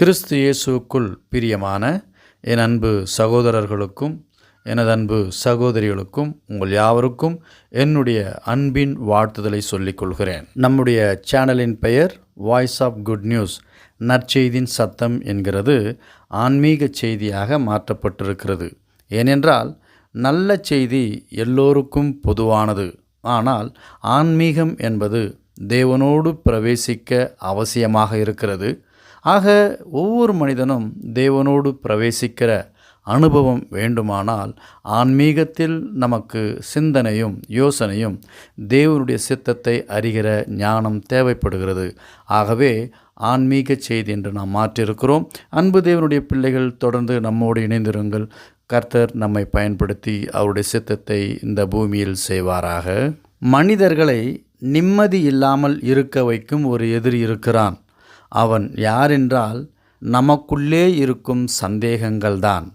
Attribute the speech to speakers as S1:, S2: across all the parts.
S1: கிறிஸ்து இயேசுக்குள் பிரியமான என் அன்பு சகோதரர்களுக்கும் எனது அன்பு சகோதரிகளுக்கும் உங்கள் யாவருக்கும் என்னுடைய அன்பின் வாழ்த்துதலை சொல்லிக் கொள்கிறேன் நம்முடைய சேனலின் பெயர் வாய்ஸ் ஆஃப் குட் நியூஸ் நற்செய்தியின் சத்தம் என்கிறது ஆன்மீக செய்தியாக மாற்றப்பட்டிருக்கிறது ஏனென்றால் நல்ல செய்தி எல்லோருக்கும் பொதுவானது ஆனால் ஆன்மீகம் என்பது தேவனோடு பிரவேசிக்க அவசியமாக இருக்கிறது ஆக ஒவ்வொரு மனிதனும் தேவனோடு பிரவேசிக்கிற அனுபவம் வேண்டுமானால் ஆன்மீகத்தில் நமக்கு சிந்தனையும் யோசனையும் தேவனுடைய சித்தத்தை அறிகிற ஞானம் தேவைப்படுகிறது ஆகவே ஆன்மீக செய்தி என்று நாம் மாற்றியிருக்கிறோம் அன்பு தேவனுடைய பிள்ளைகள் தொடர்ந்து நம்மோடு இணைந்திருங்கள் கர்த்தர் நம்மை பயன்படுத்தி அவருடைய சித்தத்தை இந்த பூமியில் செய்வாராக மனிதர்களை நிம்மதி இல்லாமல் இருக்க வைக்கும் ஒரு எதிரி இருக்கிறான் அவன் யாரென்றால் நமக்குள்ளே இருக்கும் சந்தேகங்கள்தான்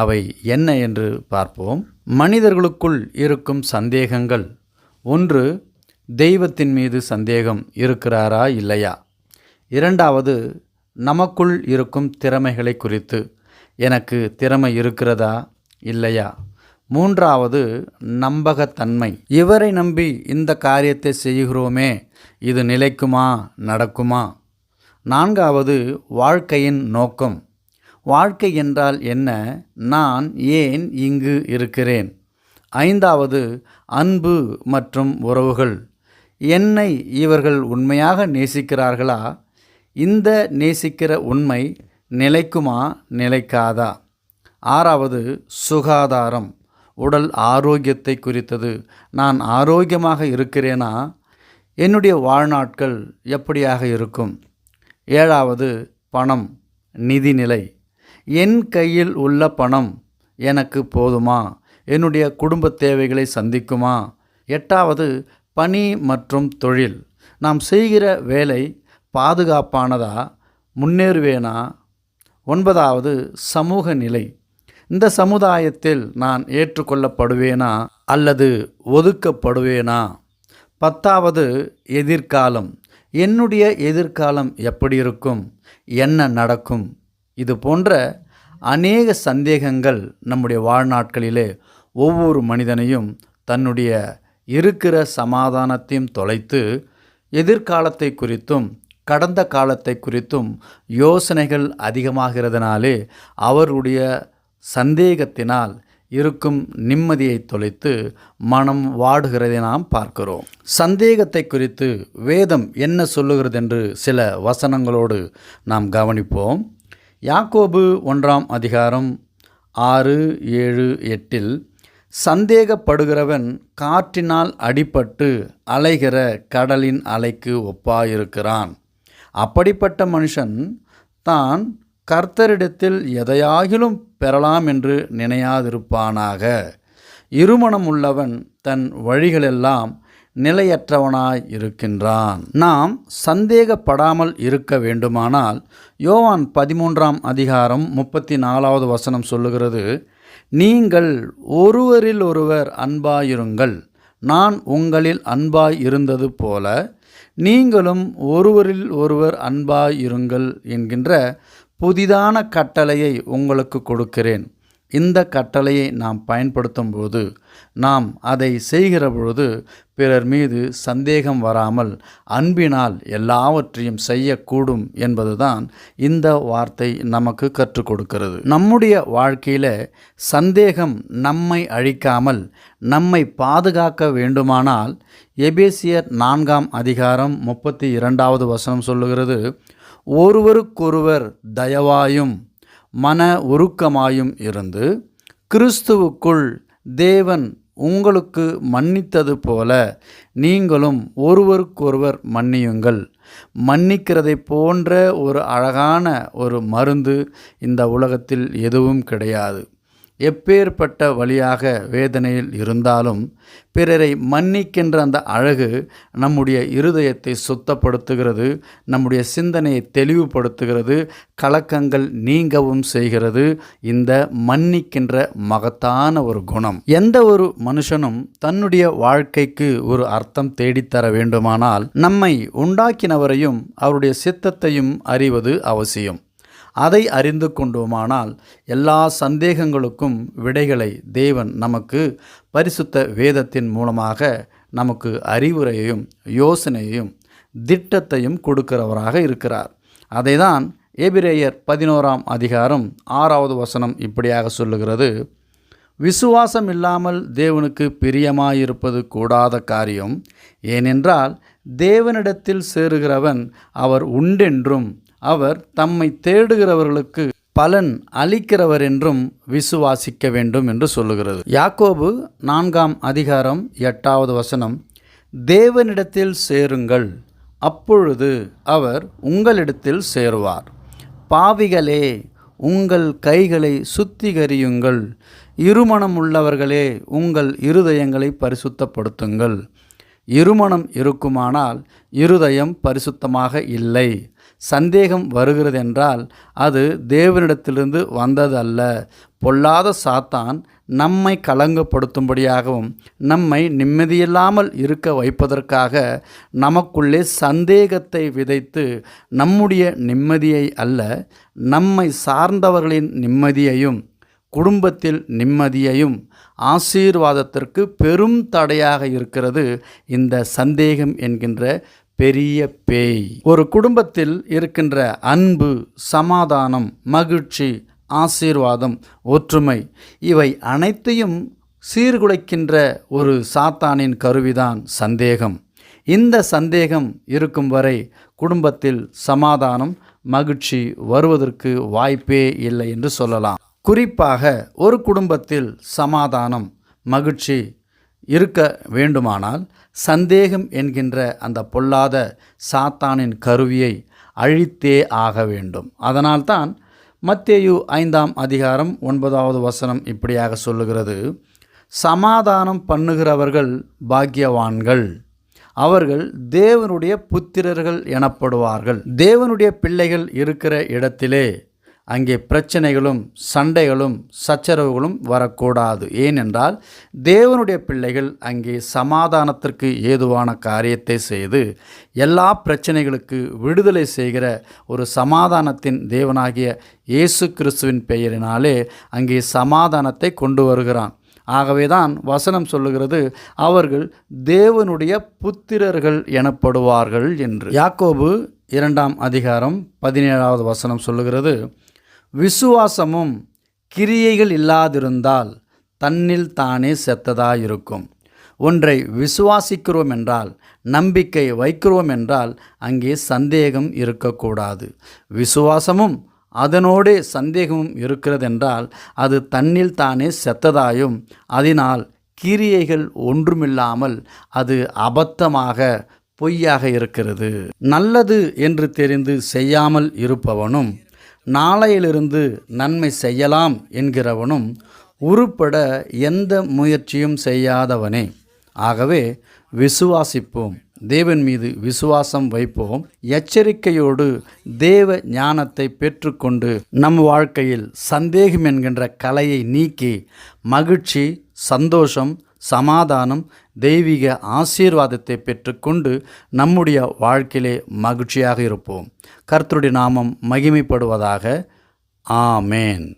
S1: அவை என்ன என்று பார்ப்போம் மனிதர்களுக்குள் இருக்கும் சந்தேகங்கள் ஒன்று தெய்வத்தின் மீது சந்தேகம் இருக்கிறாரா இல்லையா இரண்டாவது நமக்குள் இருக்கும் திறமைகளை குறித்து எனக்கு திறமை இருக்கிறதா இல்லையா மூன்றாவது நம்பகத்தன்மை இவரை நம்பி இந்த காரியத்தை செய்கிறோமே இது நிலைக்குமா நடக்குமா நான்காவது வாழ்க்கையின் நோக்கம் வாழ்க்கை என்றால் என்ன நான் ஏன் இங்கு இருக்கிறேன் ஐந்தாவது அன்பு மற்றும் உறவுகள் என்னை இவர்கள் உண்மையாக நேசிக்கிறார்களா இந்த நேசிக்கிற உண்மை நிலைக்குமா நிலைக்காதா ஆறாவது சுகாதாரம் உடல் ஆரோக்கியத்தை குறித்தது நான் ஆரோக்கியமாக இருக்கிறேனா என்னுடைய வாழ்நாட்கள் எப்படியாக இருக்கும் ஏழாவது பணம் நிதிநிலை என் கையில் உள்ள பணம் எனக்கு போதுமா என்னுடைய குடும்ப தேவைகளை சந்திக்குமா எட்டாவது பணி மற்றும் தொழில் நாம் செய்கிற வேலை பாதுகாப்பானதா முன்னேறுவேனா ஒன்பதாவது சமூக நிலை இந்த சமுதாயத்தில் நான் ஏற்றுக்கொள்ளப்படுவேனா அல்லது ஒதுக்கப்படுவேனா பத்தாவது எதிர்காலம் என்னுடைய எதிர்காலம் எப்படி இருக்கும் என்ன நடக்கும் இது போன்ற அநேக சந்தேகங்கள் நம்முடைய வாழ்நாட்களிலே ஒவ்வொரு மனிதனையும் தன்னுடைய இருக்கிற சமாதானத்தையும் தொலைத்து எதிர்காலத்தை குறித்தும் கடந்த காலத்தை குறித்தும் யோசனைகள் அதிகமாகிறதுனாலே அவருடைய சந்தேகத்தினால் இருக்கும் நிம்மதியை தொலைத்து மனம் வாடுகிறதை நாம் பார்க்கிறோம் சந்தேகத்தை குறித்து வேதம் என்ன சொல்லுகிறது என்று சில வசனங்களோடு நாம் கவனிப்போம் யாக்கோபு ஒன்றாம் அதிகாரம் ஆறு ஏழு எட்டில் சந்தேகப்படுகிறவன் காற்றினால் அடிபட்டு அலைகிற கடலின் அலைக்கு ஒப்பாயிருக்கிறான் அப்படிப்பட்ட மனுஷன் தான் கர்த்தரிடத்தில் எதையாகிலும் பெறலாம் என்று நினையாதிருப்பானாக இருமணம் உள்ளவன் தன் வழிகளெல்லாம் நிலையற்றவனாய் இருக்கின்றான் நாம் சந்தேகப்படாமல் இருக்க வேண்டுமானால் யோவான் பதிமூன்றாம் அதிகாரம் முப்பத்தி நாலாவது வசனம் சொல்லுகிறது நீங்கள் ஒருவரில் ஒருவர் அன்பாயிருங்கள் நான் உங்களில் அன்பாய் இருந்தது போல நீங்களும் ஒருவரில் ஒருவர் அன்பாயிருங்கள் என்கின்ற புதிதான கட்டளையை உங்களுக்கு கொடுக்கிறேன் இந்த கட்டளையை நாம் பயன்படுத்தும் போது நாம் அதை செய்கிற பொழுது பிறர் மீது சந்தேகம் வராமல் அன்பினால் எல்லாவற்றையும் செய்யக்கூடும் என்பதுதான் இந்த வார்த்தை நமக்கு கற்றுக் கொடுக்கிறது நம்முடைய வாழ்க்கையில் சந்தேகம் நம்மை அழிக்காமல் நம்மை பாதுகாக்க வேண்டுமானால் எபேசியர் நான்காம் அதிகாரம் முப்பத்தி இரண்டாவது வசனம் சொல்லுகிறது ஒருவருக்கொருவர் தயவாயும் மன உருக்கமாயும் இருந்து கிறிஸ்துவுக்குள் தேவன் உங்களுக்கு மன்னித்தது போல நீங்களும் ஒருவருக்கொருவர் மன்னியுங்கள் மன்னிக்கிறதை போன்ற ஒரு அழகான ஒரு மருந்து இந்த உலகத்தில் எதுவும் கிடையாது எப்பேற்பட்ட வழியாக வேதனையில் இருந்தாலும் பிறரை மன்னிக்கின்ற அந்த அழகு நம்முடைய இருதயத்தை சுத்தப்படுத்துகிறது நம்முடைய சிந்தனையை தெளிவுபடுத்துகிறது கலக்கங்கள் நீங்கவும் செய்கிறது இந்த மன்னிக்கின்ற மகத்தான ஒரு குணம் எந்த ஒரு மனுஷனும் தன்னுடைய வாழ்க்கைக்கு ஒரு அர்த்தம் தேடித்தர வேண்டுமானால் நம்மை உண்டாக்கினவரையும் அவருடைய சித்தத்தையும் அறிவது அவசியம் அதை அறிந்து கொண்டோமானால் எல்லா சந்தேகங்களுக்கும் விடைகளை தேவன் நமக்கு பரிசுத்த வேதத்தின் மூலமாக நமக்கு அறிவுரையையும் யோசனையையும் திட்டத்தையும் கொடுக்கிறவராக இருக்கிறார் அதை தான் ஏபிரேயர் பதினோராம் அதிகாரம் ஆறாவது வசனம் இப்படியாக சொல்லுகிறது விசுவாசம் இல்லாமல் தேவனுக்கு பிரியமாயிருப்பது கூடாத காரியம் ஏனென்றால் தேவனிடத்தில் சேருகிறவன் அவர் உண்டென்றும் அவர் தம்மை தேடுகிறவர்களுக்கு பலன் அளிக்கிறவர் என்றும் விசுவாசிக்க வேண்டும் என்று சொல்லுகிறது யாக்கோபு நான்காம் அதிகாரம் எட்டாவது வசனம் தேவனிடத்தில் சேருங்கள் அப்பொழுது அவர் உங்களிடத்தில் சேருவார் பாவிகளே உங்கள் கைகளை சுத்திகரியுங்கள் இருமணம் உள்ளவர்களே உங்கள் இருதயங்களை பரிசுத்தப்படுத்துங்கள் இருமணம் இருக்குமானால் இருதயம் பரிசுத்தமாக இல்லை சந்தேகம் வருகிறது என்றால் அது தேவனிடத்திலிருந்து வந்தது அல்ல பொல்லாத சாத்தான் நம்மை கலங்கப்படுத்தும்படியாகவும் நம்மை நிம்மதியில்லாமல் இருக்க வைப்பதற்காக நமக்குள்ளே சந்தேகத்தை விதைத்து நம்முடைய நிம்மதியை அல்ல நம்மை சார்ந்தவர்களின் நிம்மதியையும் குடும்பத்தில் நிம்மதியையும் ஆசீர்வாதத்திற்கு பெரும் தடையாக இருக்கிறது இந்த சந்தேகம் என்கின்ற பெரிய பேய் ஒரு குடும்பத்தில் இருக்கின்ற அன்பு சமாதானம் மகிழ்ச்சி ஆசீர்வாதம் ஒற்றுமை இவை அனைத்தையும் சீர்குலைக்கின்ற ஒரு சாத்தானின் கருவிதான் சந்தேகம் இந்த சந்தேகம் இருக்கும் வரை குடும்பத்தில் சமாதானம் மகிழ்ச்சி வருவதற்கு வாய்ப்பே இல்லை என்று சொல்லலாம் குறிப்பாக ஒரு குடும்பத்தில் சமாதானம் மகிழ்ச்சி இருக்க வேண்டுமானால் சந்தேகம் என்கின்ற அந்த பொல்லாத சாத்தானின் கருவியை அழித்தே ஆக வேண்டும் அதனால்தான் மத்தேயு ஐந்தாம் அதிகாரம் ஒன்பதாவது வசனம் இப்படியாக சொல்லுகிறது சமாதானம் பண்ணுகிறவர்கள் பாக்கியவான்கள் அவர்கள் தேவனுடைய புத்திரர்கள் எனப்படுவார்கள் தேவனுடைய பிள்ளைகள் இருக்கிற இடத்திலே அங்கே பிரச்சனைகளும் சண்டைகளும் சச்சரவுகளும் வரக்கூடாது ஏனென்றால் தேவனுடைய பிள்ளைகள் அங்கே சமாதானத்திற்கு ஏதுவான காரியத்தை செய்து எல்லா பிரச்சனைகளுக்கு விடுதலை செய்கிற ஒரு சமாதானத்தின் தேவனாகிய இயேசு கிறிஸ்துவின் பெயரினாலே அங்கே சமாதானத்தை கொண்டு வருகிறான் ஆகவே தான் வசனம் சொல்லுகிறது அவர்கள் தேவனுடைய புத்திரர்கள் எனப்படுவார்கள் என்று யாக்கோபு இரண்டாம் அதிகாரம் பதினேழாவது வசனம் சொல்லுகிறது விசுவாசமும் கிரியைகள் இல்லாதிருந்தால் தன்னில் தானே செத்ததாயிருக்கும் ஒன்றை விசுவாசிக்கிறோம் என்றால் நம்பிக்கை வைக்கிறோம் என்றால் அங்கே சந்தேகம் இருக்கக்கூடாது விசுவாசமும் அதனோடே சந்தேகமும் இருக்கிறதென்றால் அது தன்னில் தானே செத்ததாயும் அதனால் கிரியைகள் ஒன்றுமில்லாமல் அது அபத்தமாக பொய்யாக இருக்கிறது நல்லது என்று தெரிந்து செய்யாமல் இருப்பவனும் நாளையிலிருந்து நன்மை செய்யலாம் என்கிறவனும் உருப்பட எந்த முயற்சியும் செய்யாதவனே ஆகவே விசுவாசிப்போம் தேவன் மீது விசுவாசம் வைப்போம் எச்சரிக்கையோடு தேவ ஞானத்தை பெற்றுக்கொண்டு நம் வாழ்க்கையில் சந்தேகம் என்கின்ற கலையை நீக்கி மகிழ்ச்சி சந்தோஷம் சமாதானம் தெய்வீக ஆசீர்வாதத்தை பெற்றுக்கொண்டு நம்முடைய வாழ்க்கையிலே மகிழ்ச்சியாக இருப்போம் கர்த்தருடைய நாமம் மகிமைப்படுவதாக ஆமேன்